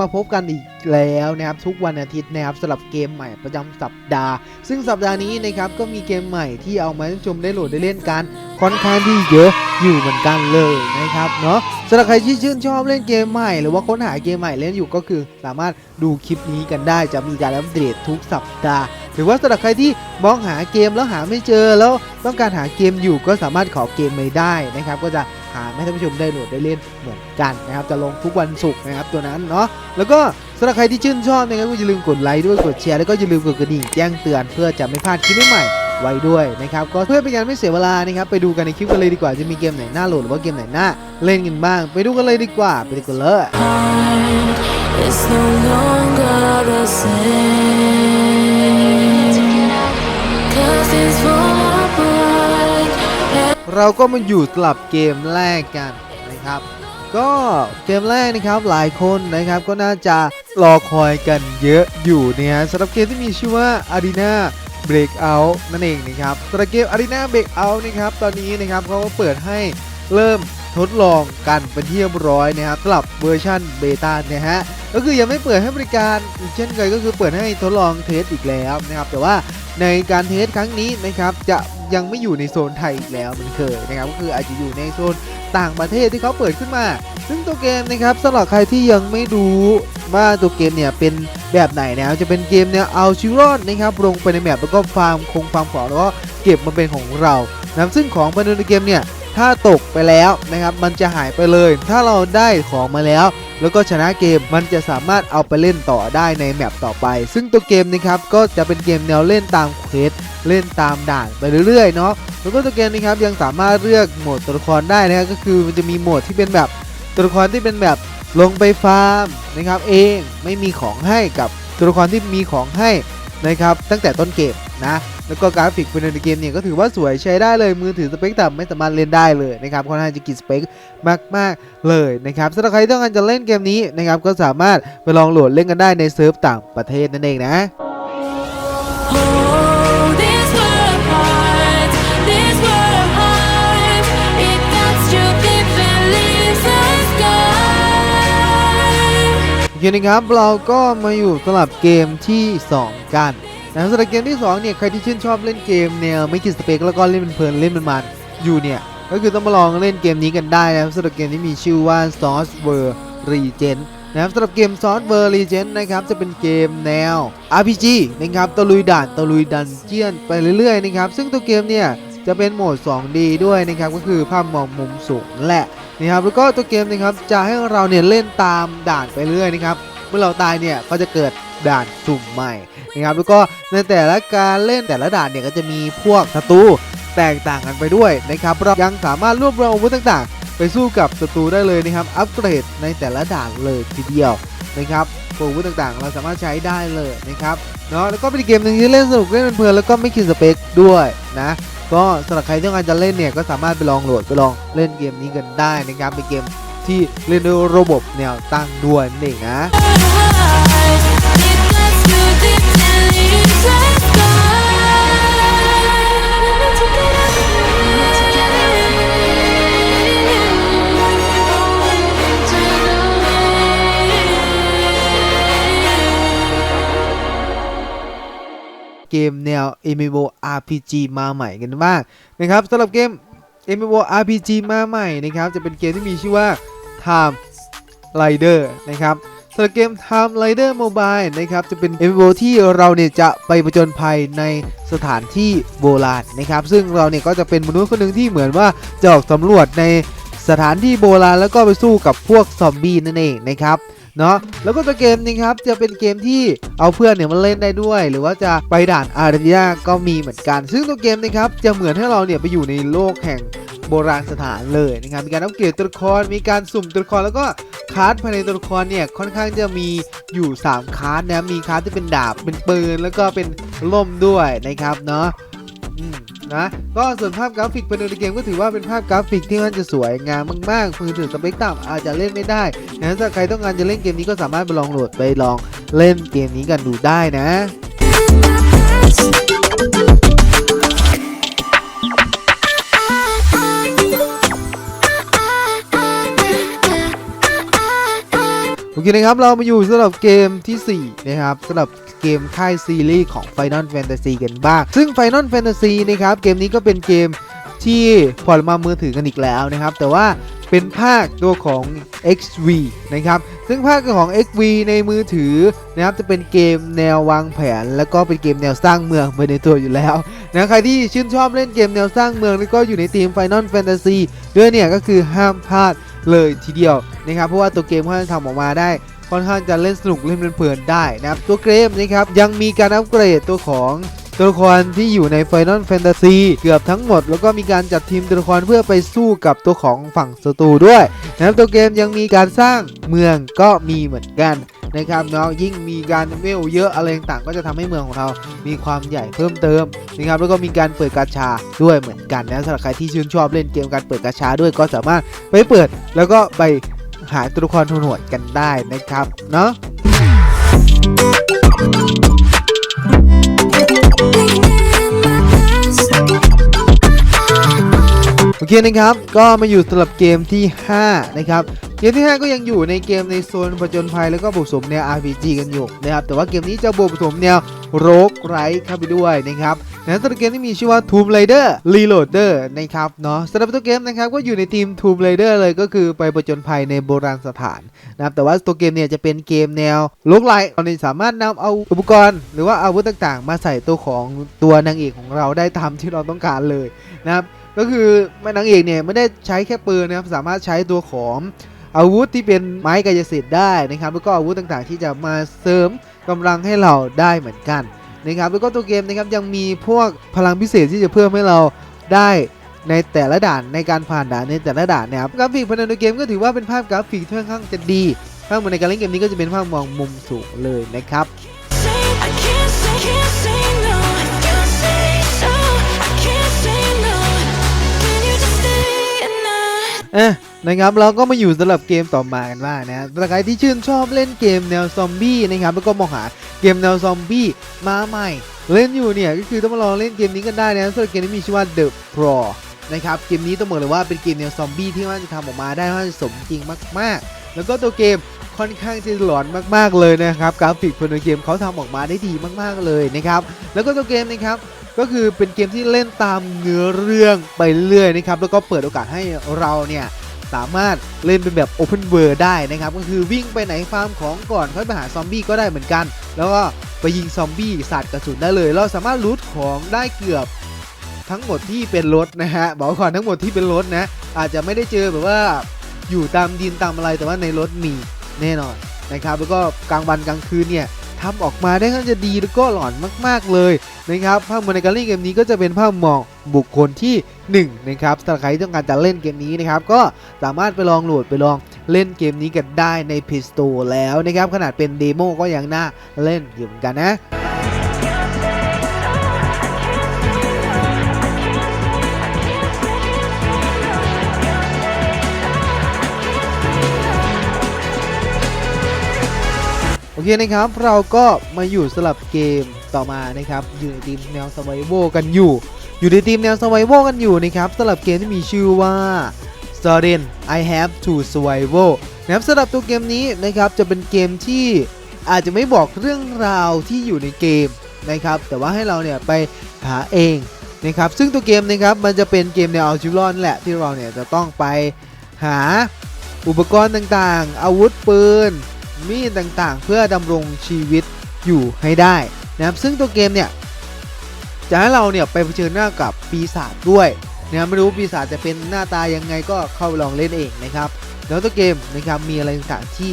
มาพบกันอีกแล้วนะครับทุกวันอาทิตย์นะครับสำหรับเกมใหม่ประจำสัปดาห์ ซึ่งสัปดาห์นี้นะครับก็มีเกมใหม่ที่เอามาให้ชมได้โหลดได้เล่นกันค่อนข้างที่เยอะอยู่เหมือนกันเลยนะครับเนาะสำหรับใครที่ชื่นชอบเล่นเกมใหม่ หรือว่าค้นหาเกมใหม่เล่นอยู่ก็คือ สามารถดูคลิปนี้กันได้จะมีการอัปเดตทุกสัปดาห์ หรือว่าสำหรับใครที่มองหาเกมแล้วหาไม่เจอแล้วต้องการหาเกมอยู่ก็สามารถขอเกมไม่ได้นะครับ ก็จะหาให้ท่านผู้ชมได้โหลดได้เล่นเหมือนกันนะครับจะลงทุกวันศุกร์นะครับตัวนั้นเนาะแล้วก็สำหรับใครที่ชื่นชอบนะครับก็อย่าลืมกดไลค์ด้วยกดแชร์แล้วก็อย่าลืมกดกระดิ่งแจ้งเตือนเพื่อจะไม่พลาดคลิปใหม่ๆไว้ด้วยนะครับก็เพื่อเป็นการไม่เสียเวลานะครับไปดูกันในคลิปกันเลยดีกว่าจะมีเกมไหนน่าโหลดหรือว่าเกมไหนน่าเล่นกันบ้าง ไปดูกันเลยดีกว่าไปดูกันเลย เราก็มาอยู่สลับเกมแรกกันนะครับ ก็เกมแรกนะครับหลายคนนะครับก็น่าจะรอคอยกันเยอะอยู่เนี่ยสำหรับเกมที่มีชื่อว่า Arena Breakout นั่นเองนะครับสำหรับเกม Arena Breakout นะครับตอนนี้นะครับเขาก็เปิดให้เริ่มทดลองกันเป็นที่เรียบร้อยนะครับสำหรับเวอร์ชันเบต้านะฮะก็คือยังไม่เปิดให้บริการอีกเช่นเคยก็คือเปิดให้ทดลองเทสอีกแล้วนะครับแต่ว่าในการเทสครั้งนี้นะครับจะ ยังไม่อยู่ในโซนไทยอีกแล้วเหมันเคยนะครับก็คืออาจจะอยู่ในโซนต่างประเทศที่เขาเปิดขึ้นมา ซึ่งตัวเกมนะครับสำหรับใครที่ยังไม่รู้ว่าตัวเกมเนี่ยเป็นแบบไหนนะครับจะเป็นเกมเนี่ยเอาชีวิตรอดนะครับลงไปในแมปแล้วก็ฟาร์มคงฟาร์มของแล้วก็เก็บมาเป็นของเรานะซึ่งของภายในเกมเนี่ย ถ้าตกไปแล้วนะครับมันจะหายไปเลย ถ้าเราได้ของมาแล้ว แล้วก็ชนะเกมมันจะสามารถเอาไปเล่นต่อได้ในแมปต่อไป ซึ่งตัวเกมนะครับก็จะเป็นเกมแนวเล่นตามเควสเล่นตามด่านไปเรื่อยๆเนาะแล้วก็ตัวเกมนะครับยังสามารถเลือกโหมดตัวละครได้นะครับก็คือมันจะมีโหมดที่เป็นแบบตัวละครที่เป็นแบบลงไปฟาร์มนะครับเองไม่มีของให้กับตัวละครที่มีของให้นะครับตั้งแต่ต้นเกมนะ แล้วก็กราฟิกภายในเกมเนี่ยก็ถือว่าสวยใช้ได้เลยมือถือสเปคต่ำไม่สามารถเล่นได้เลยนะครับค่อนข้างจะกินสเปคมากๆเลยนะครับสำหรับใครที่ต้องการจะเล่นเกมนี้นะครับก็สามารถไปลองโหลดเล่นกันได้ในเซิร์ฟต่างประเทศนั่นเองนะ Oh, this world apart. This world apart. It got stupid feelings of sky. โอเคนะครับเราก็มาอยู่สลับเกมที่ 2 กัน นะสำหรับเกมที่2เนี่ยใครที่ชื่นชอบเล่นเกมแนวไม่คิดสเปคแล้วก็เล่นเพลินเล่นมันๆอยู่เนี่ยก็คือต้องมาลองเล่นเกมนี้กันได้นะครับสำหรับเกมที่มีชื่อว่า Source w o r r e g e n นะครับสำหรับเกม Source w o r r e g e n นะครับจะเป็นเกมแนว RPG นะครับตะลุยด่านตะลุยดันเจียนไปเรื่อยๆนะครับซึ่งตัวเกมเนี่ยจะเป็นโหมด 2D ด้วยนะครับก็คือภาพมองมุมสูงแหละนะครับแล้วก็ตัวเกมนะครับจะให้เราเนี่ยเล่นตามด่านไปเรื่อยนะครับเมื่อเราตายเนี่ยก็จะเกิด ด่านสุ่มใหม่นะครับแล้วก็ในแต่ละการเล่นแต่ละด่านเนี่ยก็จะมีพวกศัตรูแตกต่างกันไปด้วยนะครับเรายังสามารถรวบรวมอาวุธต่างๆ ไปสู้กับศัตรูได้เลยนะครับ อัปเกรดในแต่ละด่านเลยทีเดียวนะครับพวกอาวุธต่างๆ เราสามารถใช้ได้เลยนะครับเนาะแล้วก็เป็นเกมหนึ่งที่เล่นสนุกเล่นเพลินแล้วก็ไม่คิดสเปคด้วยนะก็สำหรับใครที่ต้องการจะเล่นเนี่ยก็สามารถไปลองโหลดไปลองเล่นเกมนี้กันได้นะครับเป็นเกมที่เล่นด้วยระบบแนวตั้งด้วยนั่นเองนะ เกมแนว MMO RPG มาใหม่กันบ้างนะครับสำหรับเกม MMO RPG มาใหม่นะครับจะเป็นเกมที่มีชื่อว่า Time Rider นะครับสำหรับเกม Time Rider Mobile นะครับจะเป็น MMO ที่เราเนี่ยจะไปผจญภัยในสถานที่โบราณนะครับซึ่งเราเนี่ยก็จะเป็นมนุษย์คนหนึ่งที่เหมือนว่าจะออกสำรวจในสถานที่โบราณแล้วก็ไปสู้กับพวกซอมบี้นั่นเองนะครับ เนาะแล้วก็ตัวเกมนี้ครับจะเป็นเกมที่เอาเพื่อนเนี่ยมาเล่นได้ด้วย หรือว่าจะไปด่านอารีนาก็มีเหมือนกัน ซึ่งตัวเกมนะครับจะเหมือนให้เราเนี่ยไปอยู่ในโลกแห่งโบราณสถานเลยนะครับมีการอัปเกรดตัวละครมีการสุ่มตัวละครแล้วก็คาร์ดภายในตัวละครเนี่ยค่อนข้างจะมีอยู่ 3คาร์ดนะมีคาร์ดที่เป็นดาบเป็นปืน แล้วก็เป็นล่มด้วยนะครับเนาะอืม นะก็ส่วนภาพกราฟิกภายในเกมก็ถือว่าเป็นภาพกราฟิกที่มันจะสวยงามมากๆมือถือสเปคต่ำอาจจะเล่นไม่ได้นะถ้าใครต้องการจะเล่นเกมนี้ก็สามารถไปลองโหลดไปลองเล่นเกมนี้กันดูได้นะโอเคนะครับเรามาอยู่สำหรับเกมทีสี่4 นะครับสำหรับ เกมค่ายซีรีส์ของ Final Fantasy กันบ้าง ซึ่ง Final Fantasy นะครับเกมนี้ก็เป็นเกมที่พอร์ตมามือถือกันอีกแล้วนะครับ แต่ว่าเป็นภาคตัวของ XV นะครับ ซึ่งภาคของ XV ในมือถือนะครับจะเป็นเกมแนววางแผน แล้วก็เป็นเกมแนวสร้างเมืองไปในตัวอยู่แล้วนะใครที่ชื่นชอบเล่นเกมแนวสร้างเมืองแล้วก็อยู่ในทีม Final Fantasy ด้วยเนี่ยก็คือห้ามพลาดเลยทีเดียวนะครับ เพราะว่าตัวเกมค่อนข้าทำออกมาได้ ค่อนข้างจะเล่นสนุกเล่นเพลินๆได้นะครับตัวเกมนะครับยังมีการอัปเกรดตัวของตัวละครที่อยู่ใน Final Fantasy เกือบทั้งหมด แล้วก็มีการจัดทีมตัวละครเพื่อไปสู้กับตัวของฝั่งศัตรูด้วยนะครับตัวเกมยังมีการสร้างเมืองก็มีเหมือนกันนะครับเนาะยิ่งมีการเวลเยอะอะไรต่างก็จะทำให้เมืองของเรา มีความใหญ่เพิ่มเติมนะครับแล้วก็มีการเปิดกาชาด้วยเหมือนกันนะสำหรับใครที่ชื่นชอบเล่นเกมการเปิดกาชาด้วยก็สามารถไปเปิดแล้วก็ไป หาตัวละครโหดๆกันได้นะครับเนาะ เคนะครับ ก็มาอยู่สำหรับเกมที่ 5 นะครับ เกมที่ 5 ก็ยังอยู่ในเกมในโซนผจญภัยแล้วก็บวกผสมแนว RPG กันอยู่นะครับ แต่ว่าเกมนี้จะบวกผสมแนวโรกไรเข้าไปด้วยนะครับนะสำหรับเกมที่มีชื่อว่า Tomb Raider Reloader นะครับเนาะสำหรับตัวเกมนะครับก็อยู่ในทีม Tomb Raider เลยก็คือไปผจญภัยในโบราณสถานนะครับแต่ว่าตัวเกมเนี่ยจะเป็นเกมแนวโลกไลเราเนี่ยสามารถนำเอาอุปกรณ์ หรือว่าอาวุธต่างๆ มาใส่ตัวของตัวนางเอกของเราได้ตามที่เราต้องการเลยนะครับ ก็คือแม่นางเอกเนี่ยไม่ได้ใช้แค่ปืนนะครับสามารถใช้ตัวของอาวุธที่เป็นไม้กายสิทธิ์ได้นะครับแล้วก็อาวุธต่างๆ ที่จะมาเสริมกำลังให้เราได้เหมือนกันนะครับแล้วก็ตัวเกมนะครับยังมีพวกพลังพิเศษที่จะเพิ่มให้เราได้ในแต่ละด่านในการผ่านด่านในแต่ละด่านนะครับกราฟิกภายในตัวเกมก็ถือว่าเป็นภาพกราฟิกที่ค่อนข้างจะดีภาพในการเล่นเกมนี้ก็จะเป็นภาพมองมุมสูงเลยนะครับ night? อะนะครับเราก็มาอยู่สำหรับเกมต่อมากันบ้างนะสำหรับใครที่ชื่นชอบเล่นเกมแนวซอมบี้นะครับแล้วก็มองหาเกมแนวซอมบี้มาใหม่ เล่นอยู่เนี่ยก็คือต้องมาลองเล่นเกมนี้กันได้นะสำหรับเกมนี้มีชื่อว่า The Pro นะครับเกมนี้ต้องบอกเลยว่าเป็นเกมแนวซอมบี้ที่มันจะทำออกมาได้ว่าสมจริงมาก ๆ แล้วก็ตัวเกม ค่อนข้างจะหลอนมากๆเลยนะครับกราฟิกภายในเกมเขาทำออกมาได้ดีมากๆเลยนะครับแล้วก็ตัวเกมนะครับก็คือเป็นเกมที่เล่นตามเนื้อเรื่องไปเรื่อยนะครับแล้วก็เปิดโอกาสให้เราเนี่ยสามารถเล่นเป็นแบบ Open World ได้นะครับ ก็คือวิ่งไปไหนฟาร์มของก่อนค่อยไปหาซอมบี้ก็ได้เหมือนกัน แล้วก็ไปยิงซอมบี้สาดกระสุนได้เลย เราสามารถรูทของได้เกือบทั้งหมดที่เป็นรถนะฮะบอกก่อนทั้งหมดที่เป็นรถนะ อาจจะไม่ได้เจอแบบว่าอยู่ตามดินตามอะไรแต่ว่าในรถมี แน่นอนนะครับแล้วก็กลางวันกลางคืนเนี่ยทำออกมาได้ค่อนข้างจะดีแล้วก็หลอนมากๆเลยนะครับภาพมอนในการเล่นเกมนี้ก็จะเป็นภาพมองบุคคลที่1นะครับสำหรับใครที่ต้องการจะเล่นเกมนี้นะครับก็สามารถไปลองโหลดไปลองเล่นเกมนี้กันได้ใน Play Store แล้วนะครับขนาดเป็นเดโมก็ยังน่าเล่นอยู่เหมือนกันนะ เคนะครับ เราก็มาอยู่สลับเกมต่อมานะครับ อยู่ในทีมแนว Survival กันอยู่ อยู่ในทีมแนว Survival กันอยู่นะครับสำหรับเกมที่มีชื่อว่า s t o r e n I Have to Survival นะครับสำหรับตัวเกมนี้นะครับจะเป็นเกมที่อาจจะไม่บอกเรื่องราวที่อยู่ในเกมนะครับแต่ว่าให้เราเนี่ยไปหาเองนะครับซึ่งตัวเกมนะครับมันจะเป็นเกมแนวเอาชีวิตรอดนั่นแหละที่เราเนี่ยจะต้องไปหาอุปกรณ์ต่างๆ อาวุธปืน มีดต่างๆ เพื่อดำรงชีวิตอยู่ให้ได้นะครับซึ่งตัวเกมเนี่ยจะให้เราเนี่ยไปเผชิญหน้ากับปีศาจด้วยนะไม่รู้ปีศาจจะเป็นหน้าตายังไงก็เข้าลองเล่นเองนะครับแล้วตัวเกมนะครับมีอะไรต่างๆที่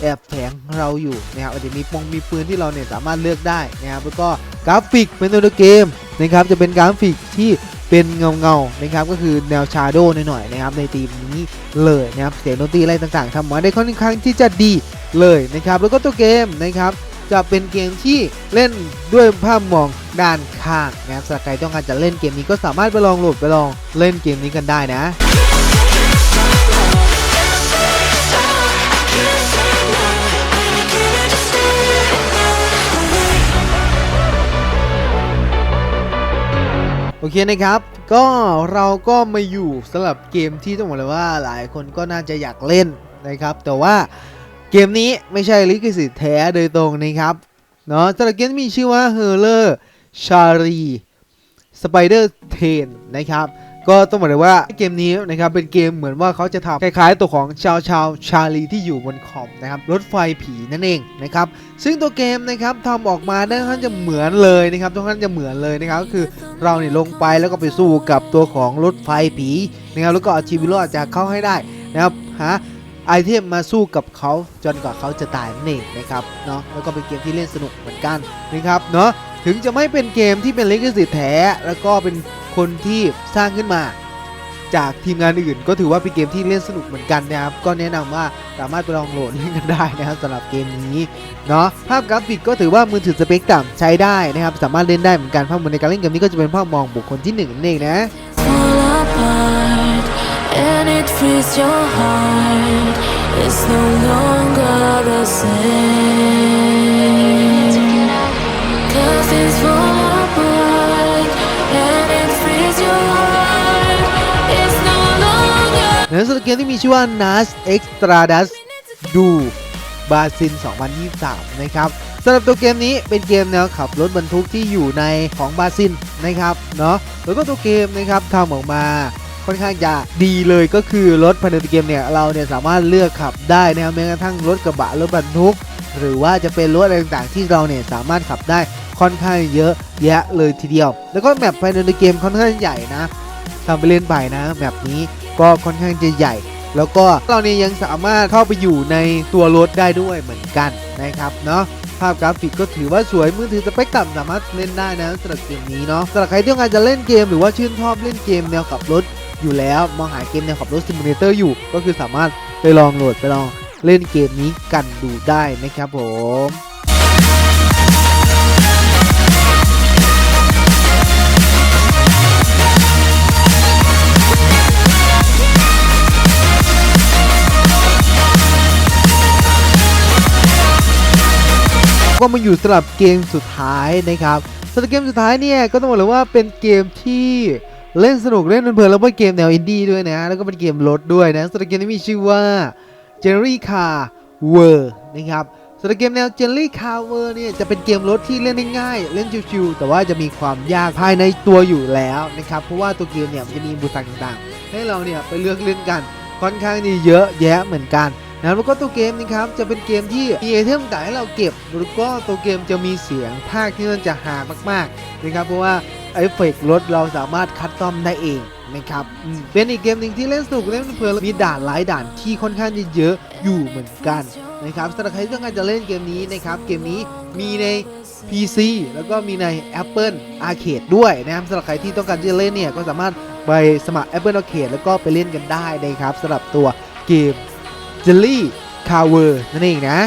แอบแฝงเราอยู่นะครับอาจจะมีปงมีปืนที่เราเนี่ยสามารถเลือกได้นะครับแล้วก็กราฟิกเป็นตัวเกมนะครับจะเป็นกราฟิกที่เป็นเงาเงาๆนะครับก็คือแนวชาโดว์หน่อยๆนะครับในทีมนี้เลยนะครับเสียงดนตรีอะไรต่างๆทำมาได้ค่อนข้างที่จะดี เลยนะครับ แล้วก็ตัวเกมนะครับ จะเป็นเกมที่เล่นด้วยภาพมองด้านข้างนะสำหรับใครต้องการจะเล่นเกมนี้ก็สามารถไปลองโหลดไปลองเล่นเกมนี้กันได้นะโอเคนะครับ ก็เราก็มาอยู่สำหรับเกมที่ต้องบอกเลยว่าหลายคนก็น่าจะอยากเล่นนะครับ แต่ว่า เกมนี้ไม่ใช่ลิขสิทธิ์แท้โดยตรงนะครับเนาะสำหรับเกมมีชื่อว่า h e r l e r Shari Spider t a n นะครับ ก็ต้องบอกเลยว่าเกมนี้นะครับเป็นเกมเหมือนว่าเขาจะทำคล้ายๆตัวของชาวชาวชาลีที่อยู่บนคอมนะครับรถไฟผีนั่นเองนะครับ ซึ่งตัวเกมนะครับทำออกมาได้ค่อนข้างจะเหมือนเลยนะครับค่อนข้างจะเหมือนเลยนะครับก็คือเราเนี่ยลงไปแล้วก็ไปสู้กับตัวของรถไฟผีนะครับแล้วก็เอาชีวิตรอดจากเข้าให้ได้นะครับหา ไอเทมมาสู้กับเขาจนกว่าเขาจะตายนั่นเองนะครับเนาะแล้วก็เป็นเกมที่เล่นสนุกเหมือนกันนะครับเนาะถึงจะไม่เป็นเกมที่เป็นลิขสิทธิ์แท้ แล้วก็เป็นคนที่สร้างขึ้นมา จากทีมงานอื่น ก็ถือว่าเป็นเกมที่เล่นสนุกเหมือนกันนะครับก็แนะนำว่าสามารถไปลองโหลดเล่นกันได้นะครับสำหรับเกมนี้เนาะภาพกราฟิกก็ถือว่ามือถือสเปคต่ำใช้ได้นะครับสามารถเล่นได้เหมือนกันภาพมุมในการเล่นเกมนี้ก็จะเป็นภาพมองบุคคลที่หนึ่งนั่นเองนะ and it frees your heart. It's no longer the same. Cause it's fall apart and it frees your heart. It's no longer. ในสำหรับเกมที่มีชื่อว่า NAS Extradas Do บาซิน 2023 นะครับสำหรับตัวเกมนี้เป็นเกมแนวขับรถบรรทุกที่อยู่ในของบาซินนะครับเนาะแล้วก็ตัวเกมนะครับทำออกมา ค่อนข้างจะดีเลยก็คือรถภายในเกมเนี่ยเราเนี่ยสามารถเลือกขับได้นะครับแม้กระทั่งรถกระบะรถบรรทุก หรือว่าจะเป็นรถอะไรต่างๆ ที่เราเนี่ยสามารถขับได้ค่อนข้างเยอะแยะเลยทีเดียว แล้วก็แมปภายในเกมค่อนข้างใหญ่นะทำไปเล่นไปนะแมปนี้ก็ค่อนข้างจะใหญ่ แล้วก็เราเนี่ยยังสามารถเข้าไปอยู่ในตัวรถได้ด้วยเหมือนกันนะครับเนาะภาพกราฟิกก็ถือว่าสวยมือถือสเปคต่ำสามารถเล่นได้นะสำหรับเกมนี้เนาะสำหรับใครที่ต้องการจะเล่นเกมหรือว่าชื่นชอบเล่นเกมแนวขับรถ อยู่แล้วมองหาเกมแนขับรถซิมูเลเตอร์อยู่ ก็คือสามารถไปลองโหลดไปลองเล่นเกมนี้กันดูได้นะครับผมก็มาอยู่สำหรับเกมสุดท้ายนะครับสำหรับเกมสุดท้ายเนี่ยก็ต้องบอกเลยว่าเป็นเกมที่ เล่นสนุกเล่นเพลินแล้วเป็นเกมแนวอินดี้ด้วยนะ แล้วก็เป็นเกมรถด้วยนะสำหรับเกมนี้มีชื่อว่า Jerry Car w o r นะครับสำหรับเกมแนว Jerry Car w o r เนี่ยจะเป็นเกมรถที่เล่นง่ายเล่นชิวๆแต่ว่าจะมีความยากภายในตัวอยู่แล้วนะครับเพราะว่าตัวเกมเนี่ยมันจะมีบุตรต่างๆ ให้เราเนี่ยไปเลือกเล่นกันค่อนข้างที่เยอะแยะเหมือนกันนะแล้วก็ตัวเกมนะครับจะเป็นเกมที่มีไอเทมต่างให้เราเก็บแล้วก็ตัวเกมจะมีเสียงภาคที่มันจะหามากๆนะครับเพราะว่า เอฟเฟกต์รถเราสามารถคัดตอมได้เองนะครับอืมเป็นอีกเกมหนึ่งที่เล่นสนุกเล่นเพลินมีด่านหลายด่านที่ค่อนข้างจะเยอะอยู่เหมือนกันนะครับสำหรับใครที่ต้องการจะเล่นเกมนี้นะครับเกมนี้มีใน PC แล้วก็มีใน Apple Arcade ด้วยนะครับสำหรับใครที่ต้องการที่จะเล่นเนี่ยก็สามารถไปสมัคร Apple Arcade แล้วก็ไปเล่นกันได้นะครับสำหรับตัวเกมเจลลี่คาเวอร์นั่นเองนะ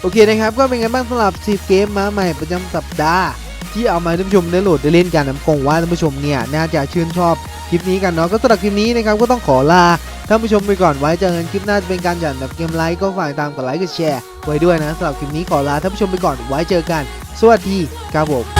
โอเคนะครับก็เป็นไงบ้างสำหรับ10เกมมาใหม่ประจำสัปดาห์ที่เอามาให้ท่านผู้ชมได้โหลดได้เล่นกันนะคงว่าท่านผู้ชมเนี่ยน่าจะชื่นชอบคลิปนี้กันเนาะก็สำหรับคลิปนี้นะครับก็ต้องขอลาท่านผู้ชมไปก่อนไว้เจอกันคลิปหน้าจะเป็นการหย่อนแบบเกมไลค์ก็ฝากตามกดไลค์กดแชร์ไว้ด้วยนะสำหรับคลิปนี้ขอลาท่านผู้ชมไปก่อนไว้เจอกัน สวัสดีครับผม